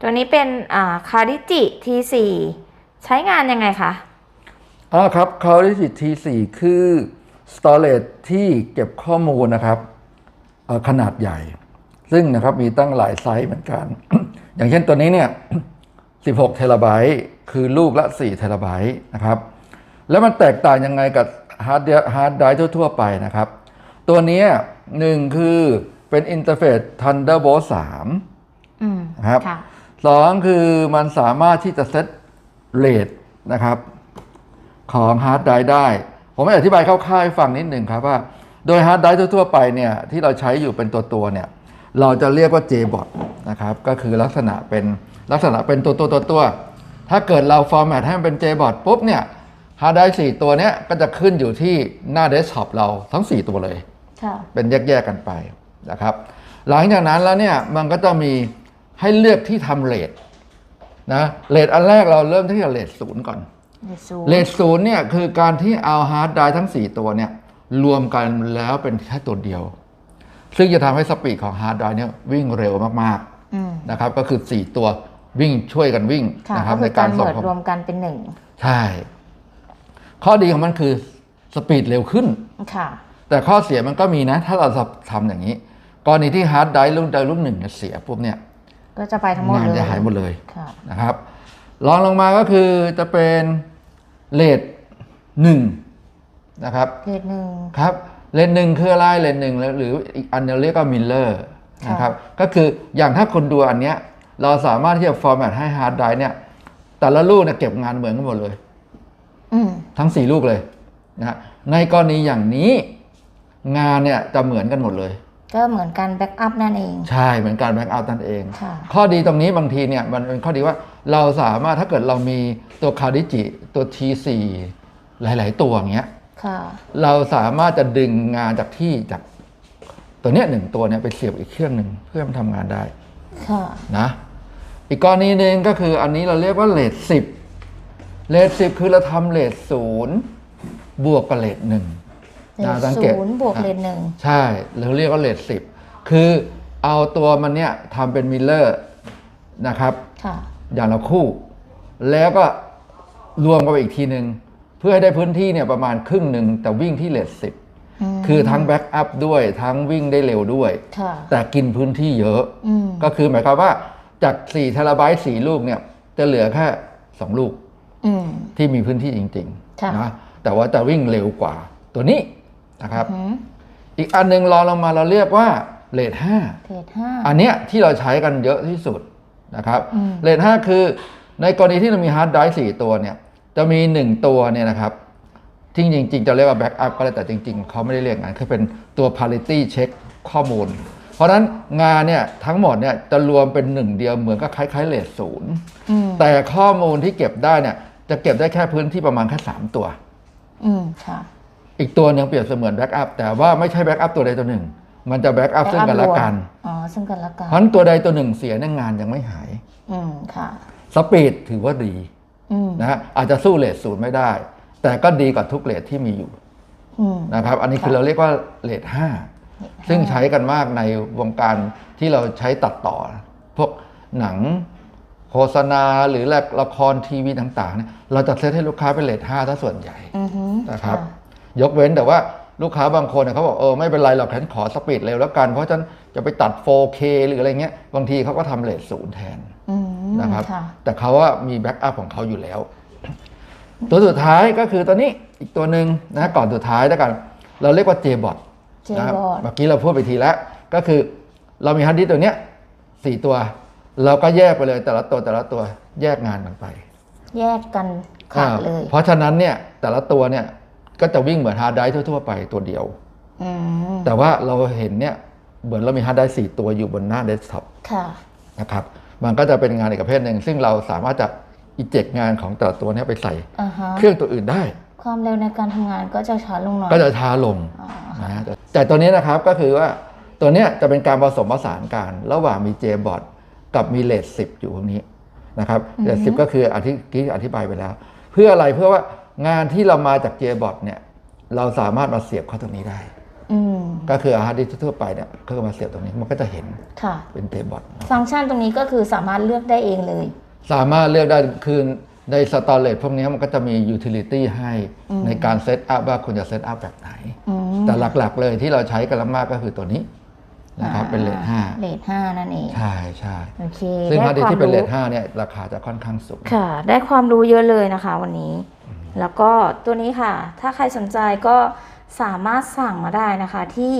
ตัวนี้เป็นอ่าคาริจิ T4 ใช้งานยังไงคะอ่าครับ c o r i g i T4 คือ storage ที่เก็บข้อมูลนะครับเอ่อขนาดใหญ่ ซึ่งนะครับมีตั้งหลายไซส์เหมือนกัน อย่างเช่นตัวนี้เนี่ย 16 เทราไบต์คือลูกละ 4 เทราไบต์นะครับ แล้วมันแตกต่างยังไงกับฮาร์ดฮาร์ดไดรฟ์ทั่ว ๆ ไปนะครับ ตัวเนี้ยหนึ่งคือเป็นอินเทอร์เฟซ Thunderbolt 3อืมนะครับค่ะ สองคือมันสามารถที่จะเซตเรทนะครับของฮาร์ดไดรฟ์ได้ ผมไม่อธิบายคร่าวๆให้ฟังนิดหนึ่งครับว่า โดยฮาร์ดไดรฟ์ทั่วๆไปเนี่ยที่เราใช้อยู่เป็นตัวตัวๆเนี่ยเราจะเรียกว่า JBOT นะครับก็คือลักษณะเป็นลักษณะเป็นตัวตัวตัวตัวๆถ้าเกิดเราฟอร์แมตให้มันเป็น JBOT ปุ๊บเนี่ยฮาร์ดไดรฟ์สี่ตัวเนี้ยก็จะขึ้นอยู่ที่หน้าเดสก์ท็อปเราทั้ง 4 ตัวเลยค่ะเป็นแยกๆกันไปนะครับหลังจากนั้นแล้วเนี่ยมันก็จะมี ให้เลือกที่ทำเลทนะเลทอันแรกเราเริ่มที่เลทศูนย์ก่อน เลขศูนเลย์ทศูนย์เนี่ยคือการที่เอาฮาร์ดไดรฟ์ทั้ง 4 ตัวเนี่ยรวมกันแล้วเป็นแค่ตัวเดียว ซึ่งจะทำให้สปีดของฮาร์ดไดรฟ์เนี่ยวิ่งเร็วมากอืมๆนะครับก็คือ 4 ตัววิ่งช่วยกันวิ่งค่ะนะครัก็บคืในอกาการรเหส่มืงอนข้อรวมกันเป็นหนึ่งใช่ ข้อดีของมันคือสปีดเร็วขึ้นค่ะแต่ข้อเสียมันก็มีนะ ถ้าเราทำอย่างนี้ กรณีที่ฮาร์ดไดรฟ์รุ่นใดรุ่นหนึ่งเนี่ยเสียปุ๊บเนี่ย ก็จะไปทั้งหมดงานเลยจะหายหมดเลยค่ะนะครับรองลงมาก็คือจะเป็นเลทหนึ่งนะครับเลขหนึ่งครับเลนหนึ่งคืออะไรเลนหนึ่งหรืออีกอันเดียวเรียกว่ามิลเลอร์ค่ะนะครับก็คืออย่างถ้าคุณดูอันเนี้ยเราสามารถที่จะฟอร์แมตให้ฮาร์ดไดรฟ์เนี่ย แต่ละลูกเนี่ยเก็บงานเหมือนกันหมดเลยอืมทั้ง4ลูกเลยนะฮะในกรณีอย่างนี้ งานเนี่ยจะเหมือนกันหมดเลย ก็เหมือนกันแบ็กอัพนั่นเอง ใช่เหมือนการแบ็กเอาท์นั่นเอง ค่ะ ข้อดีตรงนี้บางทีเนี่ยมันเป็นข้อดีว่าเราสามารถถ้าเกิดเรามีตัวคาริจิตัว T4 หลาย ๆ ตัวอย่างเงี้ย ค่ะ เราสามารถจะดึงงานจากที่จากตัวเนี้ยหนึ่งตัวเนี่ยไปเสียบอีกเครื่องหนึ่งเพื่อมันทำงานได้ค่ะ นะอีกกรณีหนึ่งก็คืออันนี้เราเรียกว่าเลทสิบเลทสิบคือเราทำเลทศูนย์บวกกับเลทหนึ่งเล นะขสังศูเกตนย์บวกเลขหนึ่งใช่เราเรียกว่าเลทสิบคือเอาตัวมันเนี่ยทำเป็นมิลเลอร์นะครับค่ะอย่างละคู่ แล้วก็รวมกันไปอีกทีหนึ่งเพื่อให้ได้พื้นที่เนี่ยประมาณครึ่งหนึ่งแต่วิ่งที่เลทสิบมคือทั้งแบ็กอัพด้วยทั้งวิ่งได้เร็วด้วยค่ะแต่กินพื้นที่เยอะอืมก็คือหมายความว่าจาก4เทราไบต์4ลูกเนี่ยจะเหลือแค่ 2 ลูกอืมที่มีพื้นที่จริงค่ะๆนะแต่ว่าจะวิ่งเร็วกว่าตัวนี้ นะครับหืมอีกอันหนึงรองลงมาเราเรียกว่าเลทห้าเลขห้า อันเนี้ยที่เราใช้กันเยอะที่สุดนะครับอืม เลทห้าคือในกรณีที่เรามีฮาร์ดไดรฟ์สี่ตัวเนี่ยจะมีหนึ่งตัวเนี่ยนะครับที่จริงๆ จะเรียกว่าแบ็กอัพก็ได้แต่จริง ๆ เขาไม่ได้เรียกงั้นคือเป็นตัว parity check ข้อมูล เพราะฉะนั้นงานเนี่ยทั้งหมดเนี่ยจะรวมเป็นหนึ่งเดียวเหมือนกับคล้ายๆเลทศูนย์ อืมแต่ข้อมูลที่เก็บได้เนี่ยจะเก็บได้แค่พื้นที่ประมาณแค่สามตัว อืมค่ะ อีกตัวหนึงเปรียบเสมือนแบ็กอัพแต่ว่าไม่ใช่แบ็กอัพตัวใดตัวหนึ่ง มันจะแบ็กอัพซึ่งกันและกันอ๋อซึ่งกันและกันเพราะฉะนั้นตัวใดตัวหนึ่งเสียเนี่ยงานยังไม่หาย อืมค่ะสปีดถือว่าดีอืมนะฮะอาจจะสู้เลทศูนย์ไม่ได้ แต่ก็ดีกว่าทุกเลทที่มีอยู่อืมนะครับ อันนี้คือค่ะเราเรียกว่าเลทห้าซึ่งใช้กันมากในวงการที่เราใช้ตัดต่อ พวกหนังโฆษณาหรือละครทีวีต่างๆเนี่ยเราจะเซตให้ลูกค้าเป็นเลทห้าถ้าส่วนใหญ่อือฮึนะครับ ยกเว้นแต่ว่าลูกค้าบางคนเนี่ยเขาบอกเออไม่เป็นไรหรอกฉันขอสปีดเร็วแล้วกัน เพราะฉันจะไปตัด 4K หรืออะไรเงี้ยบางทีเขาก็ทำเลทศูนย์แทนอืมนะครับค่ะแต่เขาว่ามีแบ็กอัพของเขาอยู่แล้ว ตัวสุดท้ายก็คือตัวนี้อีกตัวหนึ่งนะก่อนสุดท้ายแล้วกัน เราเรียกว่า JBOT เจนะครับบอดเมื่อกี้เราพูดไปทีแล้วก็คือเรามีฮาร์ดดิสก์ตัวเนี้ยสี่ตัว เราก็แยกไปเลยแต่ละตัวแต่ละตัวแยกงานกันไป แยกกันขาดเลยอ่าเพราะฉะนั้นเนี่ยแต่ละตัวเนี่ย ก็จะวิ่งเหมือนฮาร์ดไดรฟ์ทั่ว ๆ ไปตัวเดียวอืมแต่ว่าเราเห็นเนี่ยเหมือนเรามีฮาร์ดไดรฟ์สี่ตัวอยู่บนหน้าเดสก์ท็อปค่ะนะครับมันก็จะเป็นงานอีกประเภทหนึ่งซึ่งเราสามารถจะอิเจกงานของแต่ละตัวเนี้ไปใส่อ่าฮะเครื่องตัวอื่นได้ ความเร็วในการทำงานก็จะช้าลงหน่อยก็จะช้าลงอ๋อนะแต่ตัวนี้นะครับก็คือว่าตัวเนี้ยจะเป็นการผสมผสานกันระหว่างมี JBOT กับมีเลทสิอยู่ตรงนี้นะครับเลทสิก็คืออธิที่อธิบายไปแล้ว เพื่ออะไรเพื่อว่า งานที่เรามาจาก JBOT เนี่ย เราสามารถมาเสียบเข้าตรงนี้ได้ออืม ก็คือฮาร์ดดิสก์ทั่วไปเนี่ยก็มาเสียบตรงนี้มันก็จะเห็นค่ะ เป็นเทบอทฟังก์ชันตรงนี้ก็คือสามารถเลือกได้เองเลย สามารถเลือกได้คือในสตอเรจพวกนี้มันก็จะมียูทิลิตี้ให้ในการเซตอัพว่าคุณจะเซตอัพแบบไหน อืมแต่หลักๆเลยที่เราใช้กันมากก็คือตัวนี้นะครับเป็นเลทห้าเลทห้านั่นเอง ใช่ใช่โอเคซึ่งฮาร์ดดิสก์ที่เป็นเลทรู้ห้าเนี่ยราคาจะค่อนข้างสูง ค่ะ ได้ความรู้เยอะเลยนะคะ วันนี้ แล้วก็ตัวนี้ค่ะ ถ้าใครสนใจก็สามารถสั่งมาได้นะคะที่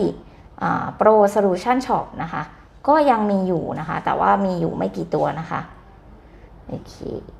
Pro Solution Shop นะคะ ก็ยังมีอยู่นะคะ แต่ว่ามีอยู่ไม่กี่ตัวนะคะ โอเค